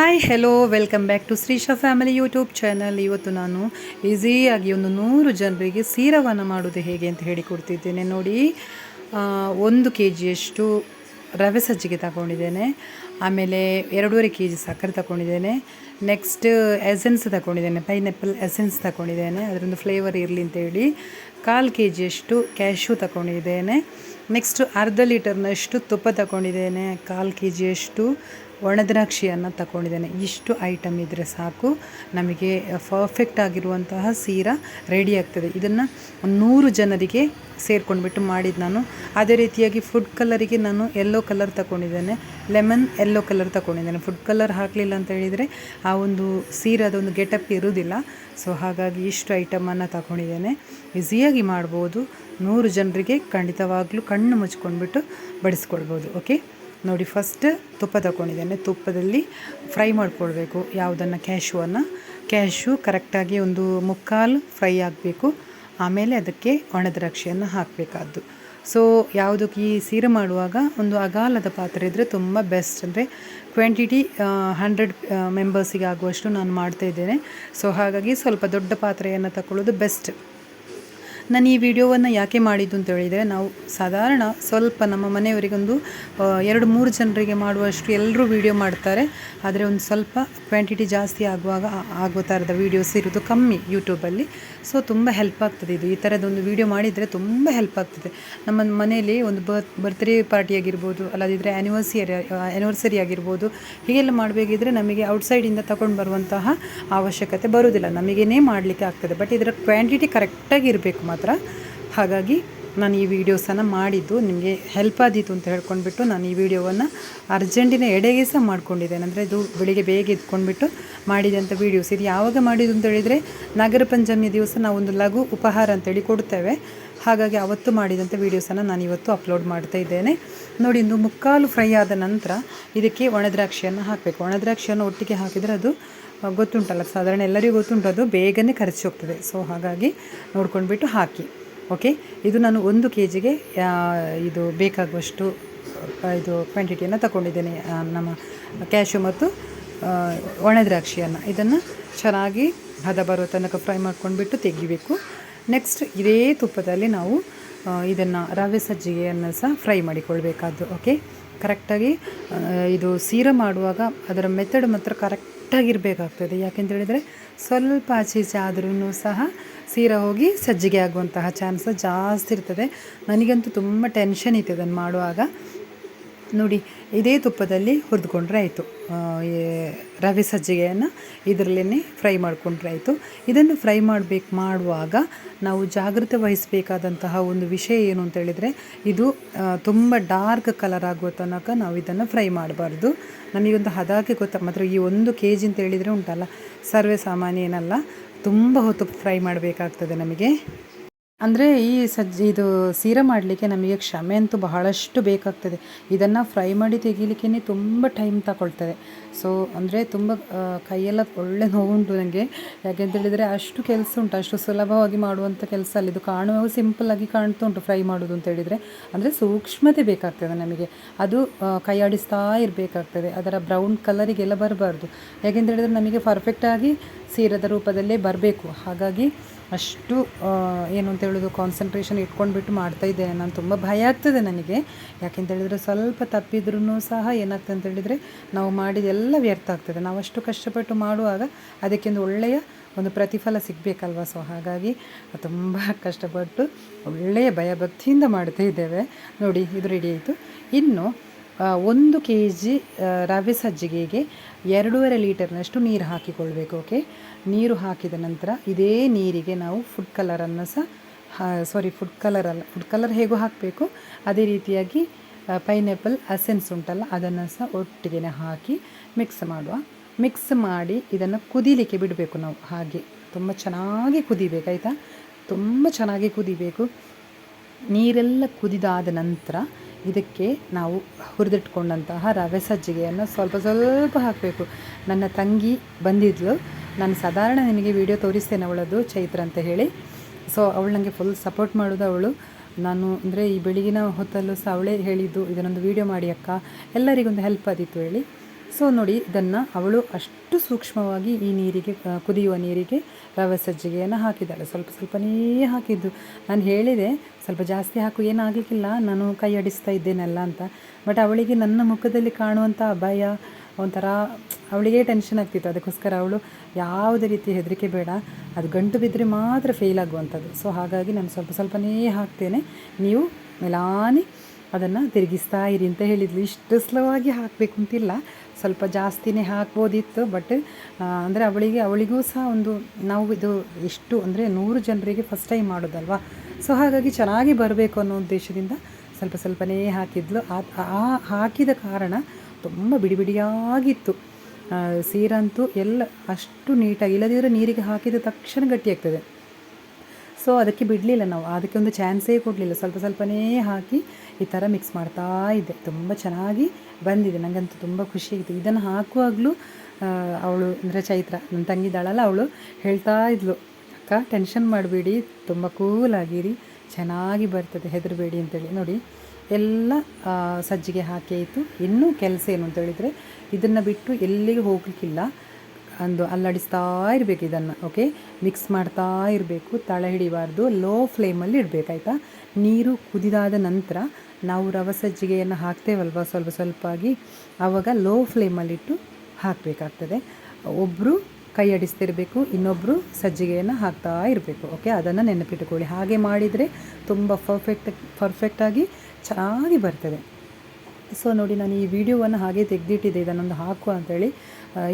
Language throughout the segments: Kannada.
Hi hello welcome back to Shreesha family YouTube channel ಇವತ್ತು ನಾನು ಈಸಿಯಾಗಿ ಒಂದು ನೂರು ಜನರಿಗೆ ಸೀರವನ್ನು ಮಾಡೋದು ಹೇಗೆ ಅಂತ ಹೇಳಿಕೊಡ್ತಿದ್ದೇನೆ ನೋಡಿ ಒಂದು ಕೆ ಜಿಯಷ್ಟು ರವೆ ಸಜ್ಜಿಗೆ ತಗೊಂಡಿದ್ದೇನೆ. ಆಮೇಲೆ ಎರಡೂವರೆ ಕೆ ಜಿ ಸಕ್ಕರೆ ತಗೊಂಡಿದ್ದೇನೆ. ನೆಕ್ಸ್ಟ್ ಎಸೆನ್ಸ್ ತಗೊಂಡಿದ್ದೇನೆ. ಪೈನಾಪಲ್ ಎಸೆನ್ಸ್ ತಗೊಂಡಿದ್ದೇನೆ. ಅದರೊಂದು ಫ್ಲೇವರ್ ಇರಲಿ ಅಂತೇಳಿ ಕಾಲು ಕೆ ಜಿಯಷ್ಟು ಕ್ಯಾಶು ತಗೊಂಡಿದ್ದೇನೆ. ನೆಕ್ಸ್ಟ್ ಅರ್ಧ ಲೀಟರ್ನಷ್ಟು ತುಪ್ಪ ತಗೊಂಡಿದ್ದೇನೆ. ಕಾಲು ಕೆ ಜಿಯಷ್ಟು ಒಣದ್ರಾಕ್ಷಿಯನ್ನು ತಗೊಂಡಿದ್ದೇನೆ ಇಷ್ಟು ಐಟಮ್ ಇದ್ದರೆ ಸಾಕು. ನಮಗೆ ಪರ್ಫೆಕ್ಟ್ ಆಗಿರುವಂತಹ ಸೀರಾ ರೆಡಿ ಆಗ್ತದೆ. ಇದನ್ನು ನೂರು ಜನರಿಗೆ ಸೇರ್ಕೊಂಡ್ಬಿಟ್ಟು ಮಾಡಿದ್ದು ನಾನು. ಅದೇ ರೀತಿಯಾಗಿ ಫುಡ್ ಕಲರಿಗೆ ನಾನು ಯೆಲ್ಲೋ ಕಲರ್ ತಗೊಂಡಿದ್ದೇನೆ ಲೆಮನ್ ಯೆಲ್ಲೋ ಕಲರ್ ತಗೊಂಡಿದ್ದೇನೆ ಫುಡ್ ಕಲರ್ ಹಾಕಲಿಲ್ಲ ಅಂತ ಹೇಳಿದರೆ ಆ ಒಂದು ಸೀರೆ ಒಂದು ಗೆಟಪ್ ಇರುವುದಿಲ್ಲ ಸೊ ಹಾಗಾಗಿ ಇಷ್ಟು ಐಟಮನ್ನು ತಗೊಂಡಿದ್ದೇನೆ ಈಸಿಯಾಗಿ ಮಾಡ್ಬೋದು. ನೂರು ಜನರಿಗೆ ಖಂಡಿತವಾಗಲೂ ಕಣ್ಣು ಮುಚ್ಕೊಂಡ್ಬಿಟ್ಟು ಬಡಿಸ್ಕೊಳ್ಬೋದು. ಓಕೆ ನೋಡಿ ಫಸ್ಟ್ ತುಪ್ಪ ತಗೊಂಡಿದ್ದೇನೆ ತುಪ್ಪದಲ್ಲಿ ಫ್ರೈ ಮಾಡಿಕೊಳ್ಬೇಕು ಯಾವುದನ್ನು ಕ್ಯಾಶುವನ್ನು ಕ್ಯಾಶು ಕರೆಕ್ಟಾಗಿ ಒಂದು ಮುಕ್ಕಾಲು ಫ್ರೈ ಆಗಬೇಕು. ಆಮೇಲೆ ಅದಕ್ಕೆ ಒಣದ್ರಾಕ್ಷಿಯನ್ನು ಹಾಕಬೇಕಾದ್ದು. ಸೊ ಯಾವುದಕ್ಕೆ ಈ ಸೀರೆ ಮಾಡುವಾಗ ಒಂದು ಅಗಾಲದ ಪಾತ್ರೆ ಇದ್ದರೆ ತುಂಬ ಬೆಸ್ಟ್ ಅಂದರೆ ಕ್ವಾಂಟಿಟಿ ಹಂಡ್ರೆಡ್ ಮೆಂಬರ್ಸಿಗೆ ಆಗುವಷ್ಟು ನಾನು ಮಾಡ್ತಾ ಇದ್ದೇನೆ. ಸೊ ಹಾಗಾಗಿ ಸ್ವಲ್ಪ ದೊಡ್ಡ ಪಾತ್ರೆಯನ್ನು ತಗೊಳ್ಳೋದು ಬೆಸ್ಟ್ ನಾನು ಈ ವಿಡಿಯೋವನ್ನು ಯಾಕೆ ಮಾಡಿದ್ದು ಅಂತ ಹೇಳಿದರೆ, ನಾವು ಸಾಧಾರಣ ಸ್ವಲ್ಪ ನಮ್ಮ ಮನೆಯವರಿಗೊಂದು ಎರಡು ಮೂರು ಜನರಿಗೆ ಮಾಡುವಷ್ಟು ಎಲ್ಲರೂ ವಿಡಿಯೋ ಮಾಡ್ತಾರೆ. ಆದರೆ ಒಂದು ಸ್ವಲ್ಪ ಕ್ವಾಂಟಿಟಿ ಜಾಸ್ತಿ ಆಗುವಾಗ ಆಗೋ ಥರದ ವೀಡಿಯೋಸ್ ಇರೋದು ಕಮ್ಮಿ ಯೂಟ್ಯೂಬಲ್ಲಿ. ಸೊ, ತುಂಬ ಹೆಲ್ಪ್ ಆಗ್ತದೆ ಇದು. ಈ ಥರದೊಂದು ವಿಡಿಯೋ ಮಾಡಿದರೆ ತುಂಬ ಹೆಲ್ಪ್ ಆಗ್ತದೆ. ನಮ್ಮ ಮನೆಯಲ್ಲಿ ಒಂದು ಬರ್ತ್ ಬರ್ತ್ಡೇ ಪಾರ್ಟಿ ಆಗಿರ್ಬೋದು ಅಲ್ಲದಿದ್ದರೆ ಆ್ಯನಿವರ್ಸರಿ ಆ್ಯನಿವರ್ಸರಿ ಆಗಿರ್ಬೋದು, ಹೀಗೆಲ್ಲ ಮಾಡಬೇಕಿದ್ರೆ ನಮಗೆ ಔಟ್ಸೈಡಿಂದ ತಗೊಂಡು ಬರುವಂತಹ ಅವಶ್ಯಕತೆ ಬರೋದಿಲ್ಲ ನಮಗೇನೇ ಮಾಡಲಿಕ್ಕೆ ಆಗ್ತದೆ. ಬಟ್ ಇದರ ಕ್ವಾಂಟಿಟಿ ಕರೆಕ್ಟಾಗಿ ಇರಬೇಕು ಮಾತ್ರ. ಹಾಗಾಗಿ ನಾನು ಈ ವಿಡಿಯೋಸನ್ನು ಮಾಡಿದ್ದು ನಿಮಗೆ ಹೆಲ್ಪ್ ಆದೀತು ಅಂತ ಹೇಳ್ಕೊಂಡ್ಬಿಟ್ಟು ನಾನು ಈ ವಿಡಿಯೋವನ್ನು ಅರ್ಜೆಂಟಿನ ಎಡೆಗೆ ಸಹ ಮಾಡ್ಕೊಂಡಿದ್ದೇನೆ. ಅಂದರೆ ಇದು ಬೆಳಿಗ್ಗೆ ಬೇಗ ಇದ್ಕೊಂಡ್ಬಿಟ್ಟು ಮಾಡಿದಂಥ ವೀಡಿಯೋಸ್ ಇದು ಯಾವಾಗ ಮಾಡಿದ್ದು ಅಂತ ಹೇಳಿದರೆ ನಾಗರ ಪಂಚಮಿ ದಿವಸ ನಾವು ಒಂದು ಲಘು ಉಪಹಾರ ಅಂತೇಳಿ ಕೊಡ್ತೇವೆ. ಹಾಗಾಗಿ ಅವತ್ತು ಮಾಡಿದಂಥ ವೀಡಿಯೋಸನ್ನು ನಾನು ಇವತ್ತು ಅಪ್ಲೋಡ್ ಮಾಡ್ತಾ ಇದ್ದೇನೆ. ನೋಡಿ ಒಂದು ಮುಕ್ಕಾಲು ಫ್ರೈ ಆದ ನಂತರ ಇದಕ್ಕೆ ಒಣದ್ರಾಕ್ಷಿಯನ್ನು ಹಾಕಬೇಕು. ಒಣದ್ರಾಕ್ಷಿಯನ್ನು ಒಟ್ಟಿಗೆ ಹಾಕಿದರೆ ಅದು ಗೊತ್ತುಂಟಲ್ಲ, ಸಾಧಾರಣ ಎಲ್ಲರಿಗೂ ಗೊತ್ತುಂಟು, ಅದು ಬೇಗನೆ ಕರಚಿ ಹೋಗ್ತದೆ. ಸೊ ಹಾಗಾಗಿ ನೋಡ್ಕೊಂಡ್ಬಿಟ್ಟು ಹಾಕಿ ಓಕೆ ಇದು ನಾನು ಒಂದು ಕೆ ಜಿಗೆ ಇದು ಬೇಕಾಗುವಷ್ಟು ಇದು ಕ್ವಾಂಟಿಟಿಯನ್ನು ತಗೊಂಡಿದ್ದೇನೆ ನಮ್ಮ ಕ್ಯಾಶು ಮತ್ತು ಒಣದ್ರಾಕ್ಷಿಯನ್ನು. ಇದನ್ನು ಚೆನ್ನಾಗಿ ಹದ ಬರೋ ತನಕ ಫ್ರೈ ಮಾಡ್ಕೊಂಡ್ಬಿಟ್ಟು ತೆಗಿಬೇಕು. ನೆಕ್ಸ್ಟ್ ಇದೇ ತುಪ್ಪದಲ್ಲಿ ನಾವು ಇದನ್ನು ರವೆ ಸಜ್ಜಿಗೆಯನ್ನು ಸಹ ಫ್ರೈ ಮಾಡಿಕೊಳ್ಬೇಕಾದ್ದು ಓಕೆ ಕರೆಕ್ಟಾಗಿ ಇದು ಸೀರ ಮಾಡುವಾಗ ಅದರ ಮೆಥಡ್ ಮಾತ್ರ ಕರೆಕ್ಟಾಗಿರಬೇಕಾಗ್ತದೆ ಯಾಕೆಂತ ಹೇಳಿದರೆ ಸ್ವಲ್ಪ ಆಚೆ ಈಚೆ ಆದ್ರೂ ಸಹ ಸೀರ ಹೋಗಿ ಸಜ್ಜಿಗೆ ಆಗುವಂತಹ ಚಾನ್ಸ್ ಜಾಸ್ತಿ ಇರ್ತದೆ. ನನಗಂತೂ ತುಂಬ ಟೆನ್ಷನ್ ಇತ್ತು ಅದನ್ನು ಮಾಡುವಾಗ. ನೋಡಿ, ಇದೇ ತುಪ್ಪದಲ್ಲಿ ಹುರಿದುಕೊಂಡ್ರೆ ಆಯಿತು. ರವೆ ಸಜ್ಜಿಗೆಯನ್ನು ಇದರಲ್ಲೇ ಫ್ರೈ ಮಾಡಿಕೊಂಡ್ರೆ ಆಯಿತು. ಇದನ್ನು ಫ್ರೈ ಮಾಡಬೇಕು, ಮಾಡುವಾಗ ನಾವು ಜಾಗ್ರತೆ ವಹಿಸಬೇಕಾದಂತಹ ಒಂದು ವಿಷಯ ಏನು ಅಂತ ಹೇಳಿದರೆ, ಇದು ತುಂಬ ಡಾರ್ಕ್ ಕಲರ್ ಆಗುವ ತನಕ ನಾವು ಇದನ್ನು ಫ್ರೈ ಮಾಡಬಾರ್ದು. ನಮಗೊಂದು ಹದಾಗೆ ಗೊತ್ತ, ಮಾತ್ರ ಈ ಒಂದು ಕೆ ಜಿ ಅಂತ ಹೇಳಿದರೆ ಉಂಟಲ್ಲ ಸರ್ವೇ ಸಾಮಾನ್ಯ ಏನಲ್ಲ ತುಂಬ ಹೊತ್ತು ಫ್ರೈ ಮಾಡಬೇಕಾಗ್ತದೆ ನಮಗೆ. ಅಂದರೆ ಈ ಸಜ್ಜಿ ಇದು ಸೀರೆ ಮಾಡಲಿಕ್ಕೆ ನಮಗೆ ಕ್ಷಮೆ ಅಂತೂ ಬಹಳಷ್ಟು ಬೇಕಾಗ್ತದೆ. ಇದನ್ನು ಫ್ರೈ ಮಾಡಿ ತೆಗಿಲಿಕ್ಕೆ ತುಂಬ ಟೈಮ್ ತಗೊಳ್ತದೆ ಸೊ ಅಂದರೆ ತುಂಬ ಕೈಯೆಲ್ಲ ಒಳ್ಳೆ ನೋವುಂಟು ನನಗೆ ಯಾಕೆಂತ ಹೇಳಿದರೆ ಅಷ್ಟು ಕೆಲಸ ಉಂಟು. ಅಷ್ಟು ಸುಲಭವಾಗಿ ಮಾಡುವಂಥ ಕೆಲಸ ಅಲ್ಲ. ಇದು ಕಾಣುವಾಗ ಸಿಂಪಲ್ಲಾಗಿ ಕಾಣ್ತಾ ಉಂಟು ಫ್ರೈ ಮಾಡೋದು ಅಂತ ಹೇಳಿದರೆ. ಅಂದರೆ ಸೂಕ್ಷ್ಮತೆ ಬೇಕಾಗ್ತದೆ ನಮಗೆ. ಅದು ಕೈಯಾಡಿಸ್ತಾ ಇರಬೇಕಾಗ್ತದೆ. ಅದರ ಬ್ರೌನ್ ಕಲರಿಗೆಲ್ಲ ಬರಬಾರ್ದು. ಯಾಕೆಂತೇಳಿದರೆ ನಮಗೆ ಪರ್ಫೆಕ್ಟಾಗಿ ಸೀರದ ರೂಪದಲ್ಲೇ ಬರಬೇಕು. ಹಾಗಾಗಿ ಅಷ್ಟು ಏನು ಅಂತ ಹೇಳೋದು ಕಾನ್ಸಂಟ್ರೇಷನ್ ಇಟ್ಕೊಂಡ್ಬಿಟ್ಟು ಮಾಡ್ತಾ ಇದ್ದೇನೆ ನಾನು ತುಂಬ ಭಯ ಆಗ್ತದೆ ನನಗೆ. ಯಾಕೆಂತ ಹೇಳಿದರೆ ಸ್ವಲ್ಪ ತಪ್ಪಿದ್ರೂ ಸಹ ಏನಾಗ್ತದೆ ಅಂತ ಹೇಳಿದರೆ ನಾವು ಮಾಡಿದೆಲ್ಲ ವ್ಯರ್ಥ ಆಗ್ತದೆ. ನಾವು ಅಷ್ಟು ಕಷ್ಟಪಟ್ಟು ಮಾಡುವಾಗ ಅದಕ್ಕೊಂದು ಒಳ್ಳೆಯ ಒಂದು ಪ್ರತಿಫಲ ಸಿಗಬೇಕಲ್ವ ಸೊ ಹಾಗಾಗಿ ತುಂಬ ಕಷ್ಟಪಟ್ಟು ಒಳ್ಳೆಯ ಭಯಭಕ್ತಿಯಿಂದ ಮಾಡ್ತಾ ಇದ್ದೇವೆ. ನೋಡಿ, ಇದು ರೆಡಿ ಆಯಿತು. ಇನ್ನು ಒಂದು ಕೆ ಜಿ ರವೆ ಸಜ್ಜಿಗೆಗೆ ಎರಡೂವರೆ ಲೀಟರ್ನಷ್ಟು ನೀರು ಹಾಕಿಕೊಳ್ಬೇಕು, ಓಕೆ? ನೀರು ಹಾಕಿದ ನಂತರ ಇದೇ ನೀರಿಗೆ ನಾವು ಫುಡ್ ಕಲರನ್ನು ಸಹ ಸಾರಿ ಫುಡ್ ಕಲರ್ ಅಲ್ಲ ಫುಡ್ ಕಲರ್ ಹೇಗೂ ಹಾಕಬೇಕು. ಅದೇ ರೀತಿಯಾಗಿ ಪೈನಾಪಲ್ ಅಸೆನ್ಸ್ ಉಂಟಲ್ಲ, ಅದನ್ನು ಸಹ ಒಟ್ಟಿಗೆ ಹಾಕಿ ಮಿಕ್ಸ್ ಮಾಡುವ. ಮಿಕ್ಸ್ ಮಾಡಿ ಇದನ್ನು ಕುದೀಲಿಕ್ಕೆ ಬಿಡಬೇಕು ನಾವು, ಹಾಗೆ. ತುಂಬ ಚೆನ್ನಾಗಿ ಕುದಿಬೇಕಾಯ್ತಾ ತುಂಬ ಚೆನ್ನಾಗಿ ಕುದಿಬೇಕು. ನೀರೆಲ್ಲ ಕುದಿದಾದ ನಂತರ ಇದಕ್ಕೆ ನಾವು ಹುರಿದಿಟ್ಕೊಂಡಂತಹ ರವೆ ಸಜ್ಜಿಗೆಯನ್ನು ಸ್ವಲ್ಪ ಸ್ವಲ್ಪ ಹಾಕಬೇಕು. ನನ್ನ ತಂಗಿ ಬಂದಿದ್ಲು. ನಾನು ಸಾಧಾರಣ ನಿನಗೆ ವಿಡಿಯೋ ತೋರಿಸ್ತೇನೆ ಅವಳದು, ಚೈತ್ರ ಅಂತ ಹೇಳಿ. ಸೊ ಅವಳು ನನಗೆ ಫುಲ್ ಸಪೋರ್ಟ್ ಮಾಡೋದು ಅವಳು. ನಾನು ಅಂದರೆ ಈ ಬೆಳಗಿನ ಹೊತ್ತಲ್ಲೂ ಸಹ ಅವಳೇ ಹೇಳಿದ್ದು, ಇದನ್ನೊಂದು ವೀಡಿಯೋ ಮಾಡಿ ಅಕ್ಕ. ಎಲ್ಲರಿಗೊಂದು ಹೆಲ್ಪ್ ಆದಿತ್ತು ಹೇಳಿ. ಸೊ ನೋಡಿ, ಇದನ್ನು ಅವಳು ಅಷ್ಟು ಸೂಕ್ಷ್ಮವಾಗಿ ಈ ನೀರಿಗೆ ಕುದಿಯುವ ನೀರಿಗೆ ರವೆ ಸಜ್ಜಿಗೆಯನ್ನು ಹಾಕಿದ್ದಾಳೆ. ಸ್ವಲ್ಪ ಸ್ವಲ್ಪನೇ ಹಾಕಿದ್ದು. ನಾನು ಹೇಳಿದೆ ಸ್ವಲ್ಪ ಜಾಸ್ತಿ ಹಾಕು, ಏನಾಗಲಿಕ್ಕಿಲ್ಲ, ನಾನು ಕೈ ಅಡಿಸ್ತಾ ಇದ್ದೇನಲ್ಲ ಅಂತ. ಬಟ್ ಅವಳಿಗೆ ನನ್ನ ಮುಖದಲ್ಲಿ ಕಾಣುವಂಥ ಅಭಯ, ಒಂಥರ ಅವಳಿಗೆ ಟೆನ್ಷನ್ ಆಗ್ತಿತ್ತು. ಅದಕ್ಕೋಸ್ಕರ ಅವಳು ಯಾವುದೇ ರೀತಿ ಹೆದರಿಕೆ ಬೇಡ, ಅದು ಗಂಟು ಬಿದ್ದರೆ ಮಾತ್ರ ಫೇಲ್ ಆಗುವಂಥದ್ದು. ಸೊ ಹಾಗಾಗಿ ನಾನು ಸ್ವಲ್ಪ ಸ್ವಲ್ಪನೇ ಹಾಕ್ತೇನೆ. ನೀವು ಮೆಲಾನಿ ಅದನ್ನು ತಿರುಗಿಸ್ತಾ ಇರಿ ಅಂತ ಹೇಳಿದ್ಲು. ಇಷ್ಟು ಸ್ಲೋ ಹಾಕಬೇಕು ಅಂತಿಲ್ಲ. ಸ್ವಲ್ಪ ಜಾಸ್ತಿನೇ ಹಾಕ್ಬೋದಿತ್ತು ಬಟ್ ಅಂದರೆ ಅವಳಿಗೆ, ಅವಳಿಗೂ ಸಹ ಒಂದು ನಾವು ಇದು ಎಷ್ಟು ಅಂದರೆ ನೂರು ಜನರಿಗೆ ಫಸ್ಟ್ ಟೈಮ್ ಮಾಡೋದಲ್ವಾ? ಸೊ ಹಾಗಾಗಿ ಚೆನ್ನಾಗಿ ಬರಬೇಕು ಅನ್ನೋ ಉದ್ದೇಶದಿಂದ ಸ್ವಲ್ಪ ಸ್ವಲ್ಪನೇ ಹಾಕಿದ್ಲು. ಆ ಹಾಕಿದ ಕಾರಣ ತುಂಬ ಬಿಡಿ ಬಿಡಿಯಾಗಿತ್ತು ಸೀರಂತೂ ಎಲ್ಲ ಅಷ್ಟು ನೀಟಾಗಿ ಇಲ್ಲದಿದ್ದರೆ ನೀರಿಗೆ ಹಾಕಿದ ತಕ್ಷಣ ಗಟ್ಟಿಯಾಗ್ತದೆ ಸೊ ಅದಕ್ಕೆ ಬಿಡಲಿಲ್ಲ ನಾವು. ಅದಕ್ಕೆ ಒಂದು ಚಾನ್ಸೇ ಕೊಡಲಿಲ್ಲ. ಸ್ವಲ್ಪ ಸ್ವಲ್ಪನೇ ಹಾಕಿ ಈ ಥರ ಮಿಕ್ಸ್ ಮಾಡ್ತಾ ಇದ್ದೆ. ತುಂಬ ಚೆನ್ನಾಗಿ ಬಂದಿದೆ. ನನಗಂತೂ ತುಂಬ ಖುಷಿ ಆಯಿತು ಇದನ್ನು ಹಾಕುವಾಗಲೂ ಅವಳು ಅಂದರೆ ಚೈತ್ರ ನನ್ನ ತಂಗಿದ್ದಾಳಲ್ಲ, ಅವಳು ಹೇಳ್ತಾ ಇದ್ಲು. ಅಕ್ಕ ಟೆನ್ಷನ್ ಮಾಡಬೇಡಿ, ತುಂಬ ಕೂಲಾಗಿರಿ ಚೆನ್ನಾಗಿ ಬರ್ತದೆ, ಹೆದರಬೇಡಿ ಅಂತೇಳಿ. ನೋಡಿ, ಎಲ್ಲ ಸಜ್ಜಿಗೆ ಹಾಕಿ ಆಯಿತು. ಇನ್ನೂ ಕೆಲಸ ಏನು ಅಂತ ಹೇಳಿದರೆ, ಇದನ್ನು ಬಿಟ್ಟು ಎಲ್ಲಿಗೆ ಹೋಗಲಿಕ್ಕಿಲ್ಲ. ಅಂದು ಅಲ್ಲಾಡಿಸ್ತಾ ಇರಬೇಕು ಇದನ್ನು ಓಕೆ ಮಿಕ್ಸ್ ಮಾಡ್ತಾ ಇರಬೇಕು, ತಳ ಹಿಡಿಬಾರ್ದು ಲೋ ಫ್ಲೇಮಲ್ಲಿ ಇಡಬೇಕಾಯ್ತಾ ನೀರು ಕುದಿದಾದ ನಂತರ, ನಾವು ರವೆ ಸಜ್ಜಿಗೆಯನ್ನು ಹಾಕ್ತೇವಲ್ವ? ಸ್ವಲ್ಪ ಸ್ವಲ್ಪ ಆಗಿ ಆವಾಗ ಲೋ ಫ್ಲೇಮಲ್ಲಿಟ್ಟು ಹಾಕಬೇಕಾಗ್ತದೆ. ಒಬ್ಬರು ಕೈ ಅಡಿಸ್ತಿರಬೇಕು ಇನ್ನೊಬ್ಬರು ಸಜ್ಜಿಗೆಯನ್ನು ಹಾಕ್ತಾ ಇರಬೇಕು ಓಕೆ ಅದನ್ನು ನೆನಪಿಟ್ಟುಕೊಳ್ಳಿ ಹಾಗೆ ಮಾಡಿದರೆ ತುಂಬ ಪರ್ಫೆಕ್ಟ್ ಪರ್ಫೆಕ್ಟಾಗಿ ಚೆನ್ನಾಗಿ ಬರ್ತದೆ. ಸೊ ನೋಡಿ, ನಾನು ಈ ವಿಡಿಯೋವನ್ನು ಹಾಗೆ ತೆಗೆದಿಟ್ಟಿದ್ದೆ. ಇದನ್ನೊಂದು ಹಾಕು ಅಂತೇಳಿ.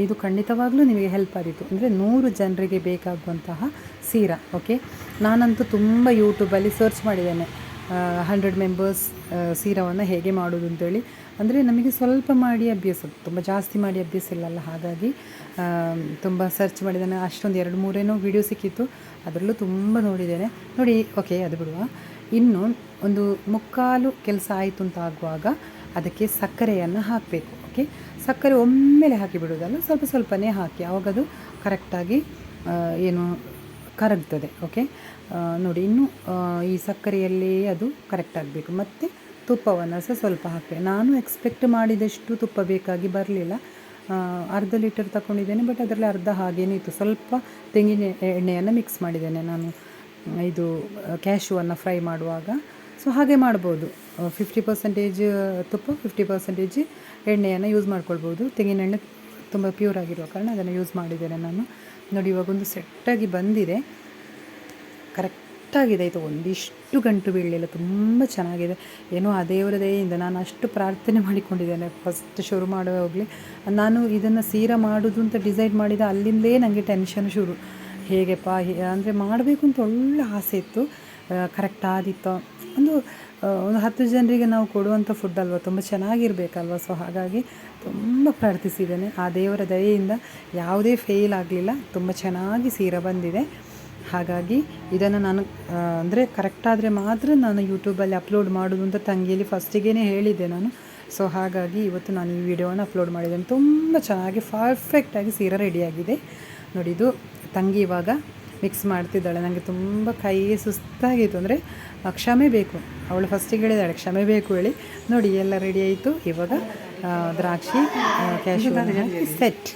ಇದು ಖಂಡಿತವಾಗ್ಲೂ ನಿಮಗೆ ಹೆಲ್ಪ್ ಆದಿತ್ತು ಅಂದರೆ ನೂರು ಜನರಿಗೆ ಬೇಕಾಗುವಂತಹ ಸೀರಾ ಓಕೆ ನಾನಂತೂ ತುಂಬ ಯೂಟ್ಯೂಬಲ್ಲಿ ಸರ್ಚ್ ಮಾಡಿದ್ದೇನೆ. ಹಂಡ್ರೆಡ್ ಮೆಂಬರ್ಸ್ ಸೀರವನ್ನು ಹೇಗೆ ಮಾಡೋದು ಅಂತೇಳಿ. ಅಂದರೆ ನಮಗೆ ಸ್ವಲ್ಪ ಮಾಡಿ ಅಭ್ಯಾಸ, ತುಂಬ ಜಾಸ್ತಿ ಮಾಡಿ ಅಭ್ಯಾಸ ಇಲ್ಲಲ್ಲ, ಹಾಗಾಗಿ ತುಂಬ ಸರ್ಚ್ ಮಾಡಿದ್ದೇನೆ ಅಷ್ಟೊಂದು ಎರಡು ಮೂರೇನೋ ವಿಡಿಯೋ ಸಿಕ್ಕಿತ್ತು, ಅದರಲ್ಲೂ ತುಂಬ ನೋಡಿದ್ದೇನೆ. ನೋಡಿ ಓಕೆ ಅದು ಬಿಡುವ. ಇನ್ನು ಒಂದು ಮುಕ್ಕಾಲು ಕೆಲಸ ಆಯಿತು ಅಂತ ಆಗುವಾಗ ಅದಕ್ಕೆ ಸಕ್ಕರೆಯನ್ನು ಹಾಕಬೇಕು ಓಕೆ ಸಕ್ಕರೆ ಒಮ್ಮೆಲೆ ಹಾಕಿ ಬಿಡೋದಲ್ಲ ಸ್ವಲ್ಪ ಸ್ವಲ್ಪನೇ ಹಾಕಿ ಆವಾಗ ಅದು ಕರೆಕ್ಟಾಗಿ ಏನು ಕರಗ್ತದೆ ಓಕೆ ನೋಡಿ, ಇನ್ನು ಈ ಸಕ್ಕರೆಯಲ್ಲಿ ಅದು ಕರೆಕ್ಟ್ ಆಗಬೇಕು. ಮತ್ತು ತುಪ್ಪವನ್ನು ಸಹ ಸ್ವಲ್ಪ ಹಾಕಿದೆ ನಾನು ಎಕ್ಸ್ಪೆಕ್ಟ್ ಮಾಡಿದಷ್ಟು ತುಪ್ಪ ಬೇಕಾಗಿ ಬರಲಿಲ್ಲ. ಅರ್ಧ ಲೀಟರ್ ತಗೊಂಡಿದ್ದೇನೆ ಬಟ್ ಅದರಲ್ಲಿ ಅರ್ಧ ಹಾಗೇನೇ ಇತ್ತು. ಸ್ವಲ್ಪ ತೆಂಗಿನ ಎಣ್ಣೆಯನ್ನು ಮಿಕ್ಸ್ ಮಾಡಿದ್ದೇನೆ ನಾನು. ಇದು ಕ್ಯಾಶುವನ್ನು ಫ್ರೈ ಮಾಡುವಾಗ. ಸೊ ಹಾಗೆ ಮಾಡ್ಬೋದು. ಫಿಫ್ಟಿ ಪರ್ಸೆಂಟೇಜ್ ತುಪ್ಪ ಫಿಫ್ಟಿ ಪರ್ಸೆಂಟೇಜ್ ಎಣ್ಣೆಯನ್ನು ಯೂಸ್ ಮಾಡ್ಕೊಳ್ಬೋದು. ತೆಂಗಿನ ಎಣ್ಣೆ ತುಂಬ ಪ್ಯೂರ್ ಆಗಿರುವ ಕಾರಣ ಅದನ್ನು ಯೂಸ್ ಮಾಡಿದ್ದೇನೆ ನಾನು. ನೋಡಿ, ಇವಾಗ ಒಂದು ಸೆಟ್ಟಾಗಿ ಬಂದಿದೆ. ಕರೆಕ್ಟಾಗಿದೆ. ಇದು ಒಂದಿಷ್ಟು ಗಂಟು ಬೀಳಲಿಲ್ಲ. ತುಂಬ ಚೆನ್ನಾಗಿದೆ. ಏನೋ ಆ ದೇವರ ದಯೆಯಿಂದ ನಾನು ಅಷ್ಟು ಪ್ರಾರ್ಥನೆ ಮಾಡಿಕೊಂಡಿದ್ದೇನೆ. ಫಸ್ಟ್ ಶುರು ಮಾಡುವಾಗಲೇ ನಾನು ಇದನ್ನು ಸೀರಾ ಮಾಡೋದು ಅಂತ ಡಿಸೈಡ್ ಮಾಡಿದ ಅಲ್ಲಿಂದಲೇ ನನಗೆ ಟೆನ್ಷನ್ ಶುರು. ಹೇಗೆಪ್ಪ? ಅಂದರೆ ಮಾಡಬೇಕು ಅಂತ ಒಳ್ಳೆ ಆಸೆ ಇತ್ತು. ಕರೆಕ್ಟ್ ಆದಿತ್ತು. ಒಂದು ಒಂದು ಹತ್ತು ಜನರಿಗೆ ನಾವು ಕೊಡುವಂಥ ಫುಡ್ ಅಲ್ವಾ? ತುಂಬ ಚೆನ್ನಾಗಿರ್ಬೇಕಲ್ವ? ಸೊ ಹಾಗಾಗಿ ತುಂಬ ಪ್ರಾರ್ಥಿಸಿದ್ದೇನೆ. ಆ ದೇವರ ದಯೆಯಿಂದ ಯಾವುದೇ ಫೇಲ್ ಆಗಲಿಲ್ಲ. ತುಂಬ ಚೆನ್ನಾಗಿ ಸೀರೆ ಬಂದಿದೆ. ಹಾಗಾಗಿ ಇದನ್ನು ನಾನು ಅಂದರೆ ಕರೆಕ್ಟಾದರೆ ಮಾತ್ರ ನಾನು ಯೂಟ್ಯೂಬಲ್ಲಿ ಅಪ್ಲೋಡ್ ಮಾಡೋದು ಅಂತ ತಂಗಿಯಲ್ಲಿ ಫಸ್ಟಿಗೇ ಹೇಳಿದ್ದೆ ನಾನು. ಸೊ ಹಾಗಾಗಿ ಇವತ್ತು ನಾನು ಈ ವಿಡಿಯೋನ ಅಪ್ಲೋಡ್ ಮಾಡಿದ್ದೇನೆ. ತುಂಬ ಚೆನ್ನಾಗಿ ಪರ್ಫೆಕ್ಟಾಗಿ ಸೀರೆ ರೆಡಿಯಾಗಿದೆ ನೋಡಿ ಇದು ತಂಗಿ ಇವಾಗ ಮಿಕ್ಸ್ ಮಾಡ್ತಿದ್ದಾಳೆ. ನನಗೆ ತುಂಬ ಕೈ ಸುಸ್ತಾಗಿತ್ತು ಅಂದರೆ ಕ್ಷಮೆ ಬೇಕು. ಅವಳು ಫಸ್ಟಿಗೆ ಹೇಳಿದಾಳೆ ಕ್ಷಮೆ ಬೇಕು ಹೇಳಿ. ನೋಡಿ ಎಲ್ಲ ರೆಡಿ ಆಯಿತು. ಇವಾಗ ದ್ರಾಕ್ಷಿ ಕ್ಯಾಶು ಸೆಟ್